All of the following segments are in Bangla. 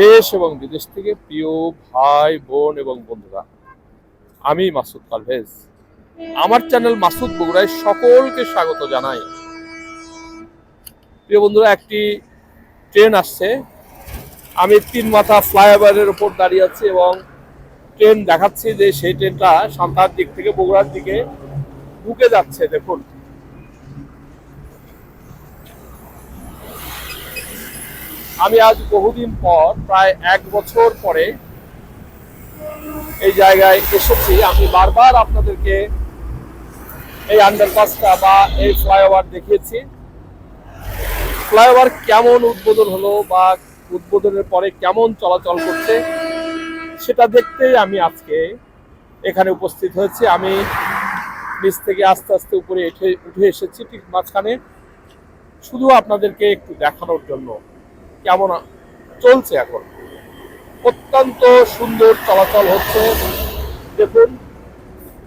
দেশ এবং বিদেশ থেকে প্রিয় ভাই, বোন এবং বন্ধুরা, আমি মাসুদ পারভেজ। আমার চ্যানেল মাসুদ বগুড়ায় সকলকে স্বাগত জানাই। প্রিয় বন্ধুরা, একটি ট্রেন আসছে। আমি তিন মাথা ফ্লাইওভারের উপর দাঁড়িয়ে আছি এবং ট্রেন দেখাচ্ছি যে সেই ট্রেনটা সান্তার দিক থেকে বগুড়ার দিকে ঢুকে যাচ্ছে। দেখুন আমি আজ বহুদিন পর, প্রায় এক বছর পরে এই জায়গায় এসেছি। আমি বারবার আপনাদেরকে এই আন্ডারপাসটা বা এই ফ্লাইওভার দেখিয়েছি। ফ্লাইওভার কেমন উদ্বোধন হলো বা উদ্বোধনের পরে কেমন চলাচল করছে, সেটা দেখতেই আমি আজকে এখানে উপস্থিত হয়েছি। আমি নিচ থেকে আস্তে আস্তে উপরে উঠে উঠে এসেছি ঠিক মাঝখানে। শুধু আপনাদেরকে একটু দেখানোর জন্য। কেমন চলছে এখন। অত্যন্ত সুন্দর চলাচল হচ্ছে। দেখুন,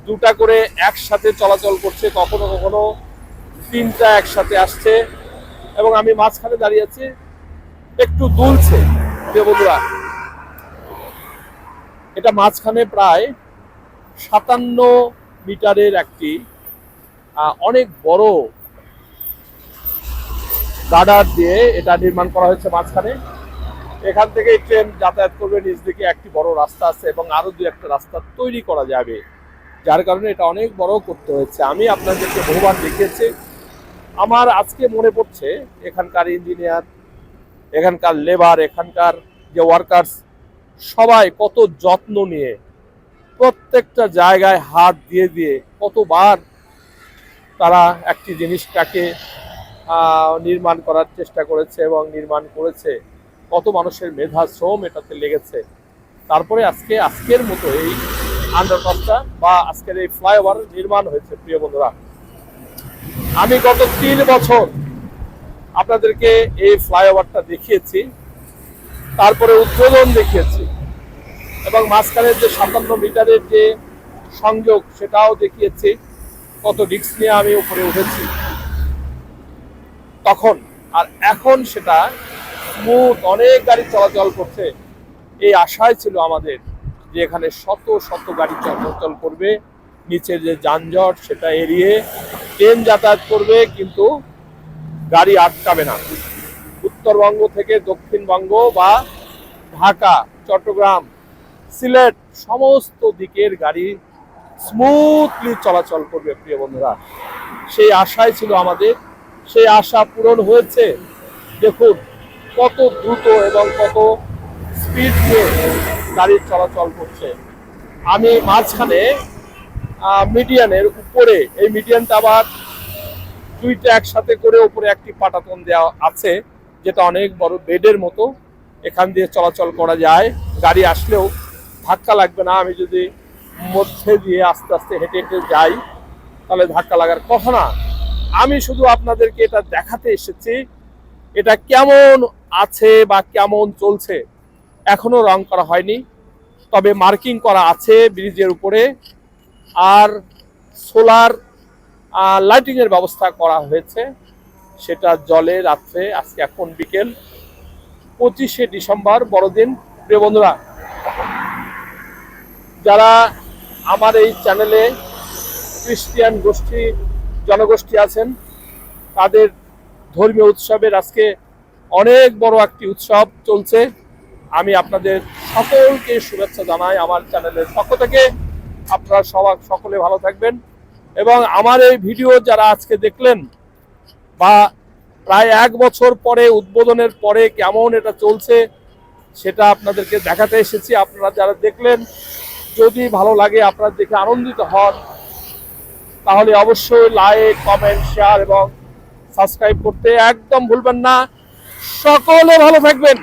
দুটা করে একসাথে চলাচল করছে, কখনো কখনো তিনটা একসাথে আসছে এবং আমি মাঝখানে দাঁড়িয়ে আছি, একটু দুলছে যে বন্ধুরা। এটা মাঝখানে প্রায় সাতান্ন মিটারের একটি অনেক বড় গার্ডার দিয়ে এটা নির্মাণ করা হয়েছে মাঝখানে। এখান থেকে ট্রেন যাতায়াত করবে, নিচ দিকে একটি বড় রাস্তা আছে এবং আরও দু একটা রাস্তা তৈরি করা যাবে। যার কারণে এটা অনেক বড় করতে হয়েছে। আমি আপনাদেরকে বহুবার দেখিয়েছি। আমার আজকে মনে পড়ছে, এখানকার ইঞ্জিনিয়ার এখানকার লেবার এখানকার যে ওয়ার্কার্স সবাই কত যত্ন নিয়ে প্রত্যেকটা জায়গায় হাত দিয়ে দিয়ে কতবার তারা একটি জিনিসটাকে নির্মাণ করার চেষ্টা করেছে এবং নির্মাণ করেছে। কত মানুষের মেধা, শ্রম এটাতে লেগেছে। তারপরে আজকে, আজকের মতো এই আন্ডারপাসটা বা আজকের এই ফ্লাইওভার নির্মাণ হয়েছে, প্রিয় বন্ধুরা। আমি গত তিন বছর আপনাদেরকে এই ফ্লাইওভারটা দেখিয়েছি, তারপরে উদ্বোধন দেখিয়েছি এবং মাঝখানের যে সাতান্ন মিটারের যে সংযোগ, সেটাও দেখিয়েছি। কত রিক্স নিয়ে আমি উপরে উঠেছি। তখন আর এখন সেটা স্মুথ অনেক গাড়ি চলাচল করছে। এই আশায় ছিল আমাদের যে এখানে শত শত গাড়ি চলাচল করবে নিচের যে যানজট সেটা এড়িয়ে ট্রেন যাতায়াত করবে, কিন্তু গাড়ি আটকাবে না। উত্তরবঙ্গ থেকে দক্ষিণবঙ্গ বা ঢাকা, চট্টগ্রাম, সিলেট সমস্ত দিকের গাড়ি স্মুথলি চলাচল করবে, প্রিয় বন্ধুরা। সেই আশাই ছিল আমাদের সেই আশা পূরণ হয়েছে। দেখুন, কত দ্রুত এবং কত স্পিড নিয়ে গাড়ির চলাচল করছে। আমি মাঝখানে মিডিয়ানের উপরে, এই মিডিয়ানটা আবার দুইটা একসাথে করে উপরে একটি পাটাতন দেওয়া আছে, যেটা অনেক বড় বেডের মতো। এখান দিয়ে চলাচল করা যায়। গাড়ি আসলেও ধাক্কা লাগবে না। আমি যদি মধ্যে দিয়ে আস্তে আস্তে হেঁটে হেঁটে যাই, তাহলে ধাক্কা লাগার কথা না। আমি শুধু আপনাদেরকে এটা দেখাতে এসেছি, এটা কেমন আছে বা কেমন চলছে এখনও রং করা হয়নি, তবে মার্কিং করা আছে ব্রিজের উপরে, আর সোলার লাইটিং এর ব্যবস্থা করা হয়েছে, সেটা জলে রাত্রে, আজকে এখন বিকেল পঁচিশে ডিসেম্বর, বড়দিন। প্রিয় বন্ধুরা, যারা আমার এই চ্যানেলে খ্রিস্টিয়ান গোষ্ঠী জনগোষ্ঠী আছেন, তাদের ধর্মীয় উৎসবের আজকে অনেক বড় একটি উৎসব চলছে। আমি আপনাদের সকলকে শুভেচ্ছা জানাই আমার চ্যানেলের পক্ষ থেকে। আপনারা সবাই সকলে ভালো থাকবেন এবং আমার এই ভিডিও যারা আজকে দেখলেন বা প্রায় এক বছর পরে, উদ্বোধনের পরে কেমন এটা চলছে সেটা আপনাদেরকে দেখাতে এসেছি। আপনারা যারা দেখলেন, যদি ভালো লাগে আপনারা দেখে আনন্দিত হন। তাহলে অবশ্যই লাইক কমেন্ট শেয়ার এবং সাবস্ক্রাইব করতে একদম ভুলবেন না। সকলে ভালো থাকবেন।